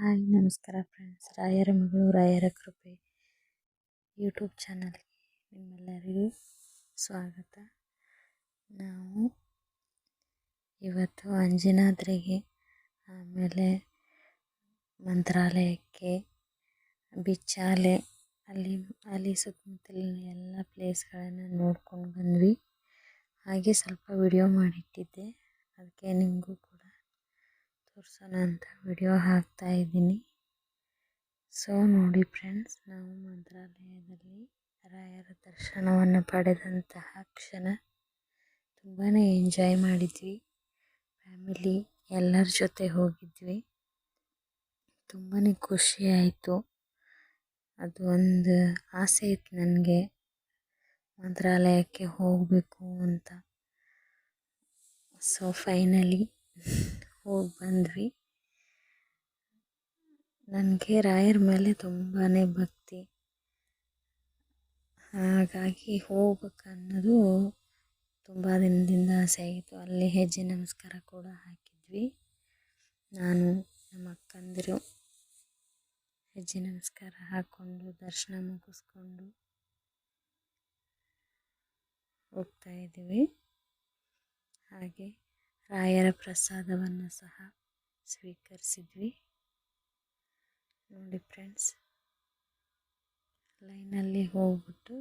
Hi, ನಮಸ್ಕಾರ friends ರಾಯರ ಮಗಳು ರಾಯರ ಕೃಪೆ ಯೂಟ್ಯೂಬ್ ಚಾನಲ್ಗೆ ನಿಮ್ಮೆಲ್ಲರಿಗೂ ಸ್ವಾಗತ. ನಾವು ಇವತ್ತು ಅಂಜನಾದ್ರಿಗೆ, ಆಮೇಲೆ ಮಂತ್ರಾಲಯಕ್ಕೆ, ಬಿಚ್ಚಾಲೆ, ಅಲ್ಲಿ ಅಲ್ಲಿ ಸುತ್ತಮುತ್ತಲಿನ ಎಲ್ಲ ಪ್ಲೇಸ್ಗಳನ್ನು ನೋಡ್ಕೊಂಡು ಬಂದ್ವಿ. ಹಾಗೆ ಸ್ವಲ್ಪ ವಿಡಿಯೋ ಮಾಡಿಟ್ಟಿದ್ದೆ. ಅದಕ್ಕೆ ನಿಮಗೂ ತೋರಿಸೋಣ ಅಂತ ವಿಡಿಯೋ ಹಾಕ್ತಾ ಇದ್ದೀನಿ. ಸೊ ನೋಡಿ ಫ್ರೆಂಡ್ಸ್ ನಾವು ಮಂತ್ರಾಲಯದಲ್ಲಿ ರಾಯರ ದರ್ಶನವನ್ನು ಪಡೆದಂತಹ ಕ್ಷಣ ತುಂಬಾ ಎಂಜಾಯ್ ಮಾಡಿದ್ವಿ. ಫ್ಯಾಮಿಲಿ ಎಲ್ಲರ ಜೊತೆ ಹೋಗಿದ್ವಿ. ತುಂಬಾ ಖುಷಿ ಆಯಿತು. ಅದು ಒಂದು ಆಸೆ ಇತ್ತು ನನಗೆ. ಮಂತ್ರಾಲಯಕ್ಕೆ ಹೋಗಬೇಕು ಅಂತ. ಸೊ ಫೈನಲಿ ಹೋಗಿ ಬಂದ್ವಿ. ನನಗೆ ರಾಯರ ಮೇಲೆ ತುಂಬಾ ಭಕ್ತಿ. ಹಾಗಾಗಿ ಹೋಗ್ಬೇಕನ್ನೋದು ತುಂಬ ದಿನದಿಂದ ಆಸೆ ಆಯಿತು ಅಲ್ಲಿ ಹೆಜ್ಜೆ ನಮಸ್ಕಾರ ಕೂಡ ಹಾಕಿದ್ವಿ. ನಾನು, ನಮ್ಮ ಅಕ್ಕಂದಿರು ಹೆಜ್ಜೆ ನಮಸ್ಕಾರ ಹಾಕ್ಕೊಂಡು, ದರ್ಶನ ಮುಗಿಸ್ಕೊಂಡು ಹೋಗ್ತಾ ಇದ್ದೀವಿ. ಹಾಗೆ ರಾಯರ ಪ್ರಸಾದವನ್ನು ಸಹ ಸ್ವೀಕರಿಸಿದ್ವಿ. ನೋಡಿ ಫ್ರೆಂಡ್ಸ್ ಲೈನಲ್ಲಿ ಹೋಗ್ಬಿಟ್ಟು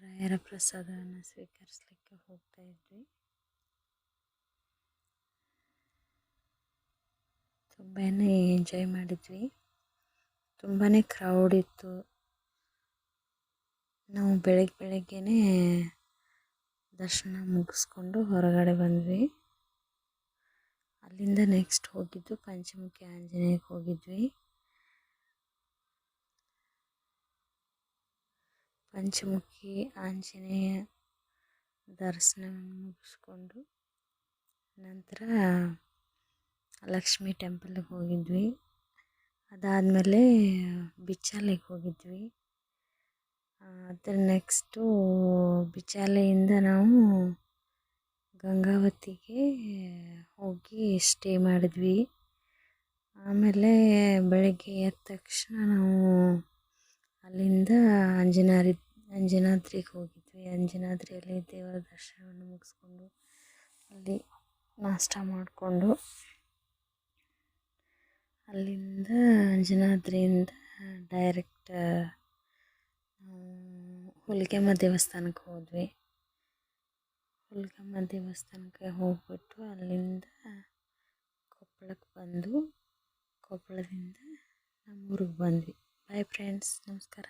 ರಾಯರ ಪ್ರಸಾದವನ್ನು ಸ್ವೀಕರಿಸಲಿಕ್ಕೆ ಹೋಗ್ತಾ ಇದ್ವಿ. ತುಂಬಾ ಎಂಜಾಯ್ ಮಾಡಿದ್ವಿ. ತುಂಬಾ ಕ್ರೌಡ್ ಇತ್ತು. ನಾವು ಬೆಳಗ್ಗೆ ಬೆಳಗ್ಗೆನೇ ದರ್ಶನ ಮುಗಿಸ್ಕೊಂಡು ಹೊರಗಡೆ ಬಂದ್ವಿ. ಅಲ್ಲಿಂದ ನೆಕ್ಸ್ಟ್ ಹೋಗಿದ್ದು ಪಂಚಮುಖಿ ಆಂಜನೇಯಕ್ಕೆ ಹೋಗಿದ್ವಿ. ಪಂಚಮುಖಿ ಆಂಜನೇಯ ದರ್ಶನ ಮುಗಿಸ್ಕೊಂಡು ನಂತರ ಲಕ್ಷ್ಮೀ ಟೆಂಪಲ್ಗೆ ಹೋಗಿದ್ವಿ. ಅದಾದಮೇಲೆ ಬಿಚ್ಚಾಲೆಗೆ ಹೋಗಿದ್ವಿ. ಅದರ ನೆಕ್ಸ್ಟು ಬಿಚಾಲೆಯಿಂದ ನಾವು ಗಂಗಾವತಿಗೆ ಹೋಗಿ ಸ್ಟೇ ಮಾಡಿದ್ವಿ. ಆಮೇಲೆ ಬೆಳಗ್ಗೆ ಎದ್ದ ತಕ್ಷಣ ನಾವು ಅಲ್ಲಿಂದ ಅಂಜನಾದ್ರಿ ಅಂಜನಾದ್ರಿಗೆ ಹೋಗಿದ್ವಿ. ಅಂಜನಾದ್ರಿಯಲ್ಲಿ ದೇವರ ದರ್ಶನವನ್ನು ಮುಗಿಸ್ಕೊಂಡು ಅಲ್ಲಿ ನಾಷ್ಟ ಮಾಡಿಕೊಂಡು ಅಲ್ಲಿಂದ ಅಂಜನಾದ್ರಿಯಿಂದ ಡೈರೆಕ್ಟ್ ಹುಲಿಗೆಮ್ಮ ದೇವಸ್ಥಾನಕ್ಕೆ ಹೋದ್ವಿ ಹುಲಿಗೆಮ್ಮ ದೇವಸ್ಥಾನಕ್ಕೆ ಹೋಗ್ಬಿಟ್ಟು ಅಲ್ಲಿಂದ ಕೊಪ್ಪಳಕ್ಕೆ ಬಂದು ಕೊಪ್ಪಳದಿಂದ ನಮ್ಮೂರಿಗೆ ಬಂದ್ವಿ ಬಾಯ್ ಫ್ರೆಂಡ್ಸ್ ನಮಸ್ಕಾರ